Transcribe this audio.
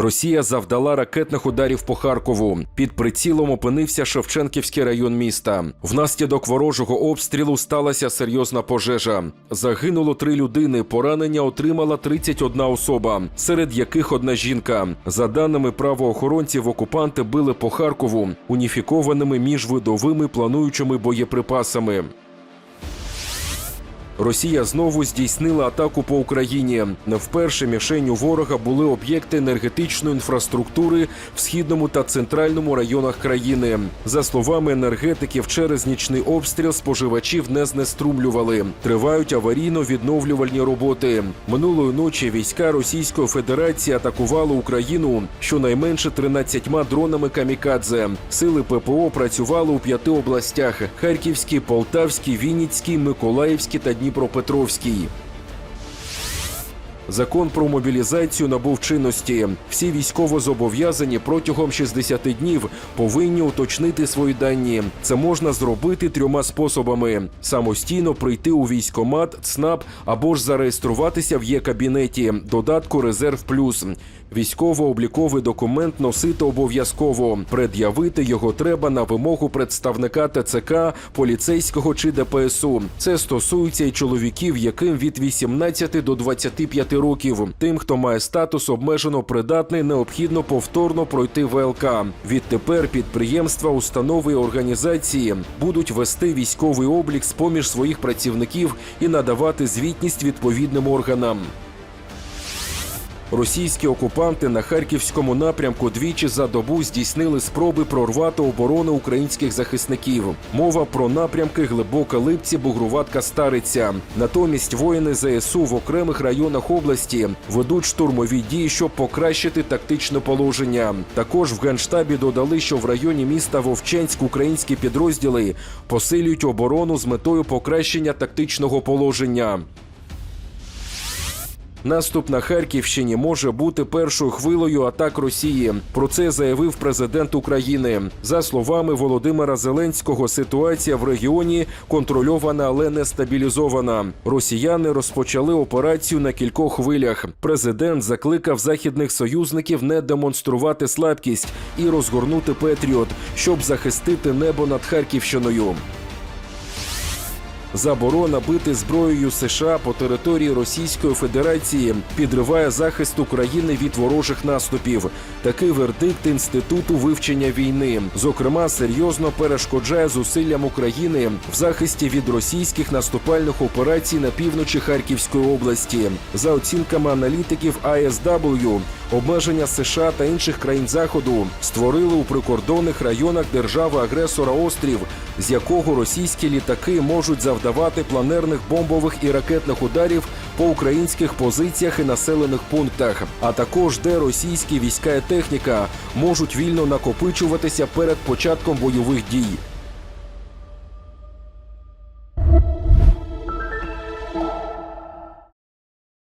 Росія завдала ракетних ударів по Харкову. Під прицілом опинився Шевченківський район міста. Внаслідок ворожого обстрілу сталася серйозна пожежа. Загинуло три людини. Поранення отримала 31 особа, серед яких одна жінка. За даними правоохоронців, окупанти били по Харкову уніфікованими міжвидовими плануючими боєприпасами. Росія знову здійснила атаку по Україні. Вперше мішенню ворога були об'єкти енергетичної інфраструктури в східному та центральному районах країни. За словами енергетиків, через нічний обстріл споживачів не знеструмлювали. Тривають аварійно-відновлювальні роботи. Минулої ночі війська Російської Федерації атакували Україну щонайменше 13 дронами камікадзе. Сили ППО працювали у п'яти областях: Харківській, Полтавській, Вінницькій, Миколаївській та Дніпропетровській. Закон про мобілізацію набув чинності. Всі військовозобов'язані протягом 60 днів повинні уточнити свої дані. Це можна зробити трьома способами: самостійно прийти у військомат, ЦНАП або ж зареєструватися в є-кабінеті додатку Резерв Плюс. Військово-обліковий документ носити обов'язково. Пред'явити його треба на вимогу представника ТЦК, поліцейського чи ДПСУ. Це стосується і чоловіків, яким від 18 до 25 років. Тим, хто має статус обмежено придатний, необхідно повторно пройти ВЛК. Відтепер підприємства, установи і організації будуть вести військовий облік з поміж своїх працівників і надавати звітність відповідним органам. Російські окупанти на харківському напрямку двічі за добу здійснили спроби прорвати оборону українських захисників. Мова про напрямки Глибока Липці, Бугруватка Стариця. Натомість воїни ЗСУ в окремих районах області ведуть штурмові дії, щоб покращити тактичне положення. Також в генштабі додали, що в районі міста Вовчанськ українські підрозділи посилюють оборону з метою покращення тактичного положення. Наступ на Харківщині може бути першою хвилею атак Росії. Про це заявив президент України. За словами Володимира Зеленського, ситуація в регіоні контрольована, але не стабілізована. Росіяни розпочали операцію на кількох хвилях. Президент закликав західних союзників не демонструвати слабкість і розгорнути Петріот, щоб захистити небо над Харківщиною. Заборона бити зброєю США по території Російської Федерації підриває захист України від ворожих наступів. Такий вердикт інституту вивчення війни, зокрема, серйозно перешкоджає зусиллям України в захисті від російських наступальних операцій на півночі Харківської області. За оцінками аналітиків АСW, обмеження США та інших країн заходу створили у прикордонних районах держави-агресора острів, з якого російські літаки можуть завдавати планерних бомбових і ракетних ударів по українських позиціях і населених пунктах, а також де російські війська і техніка можуть вільно накопичуватися перед початком бойових дій.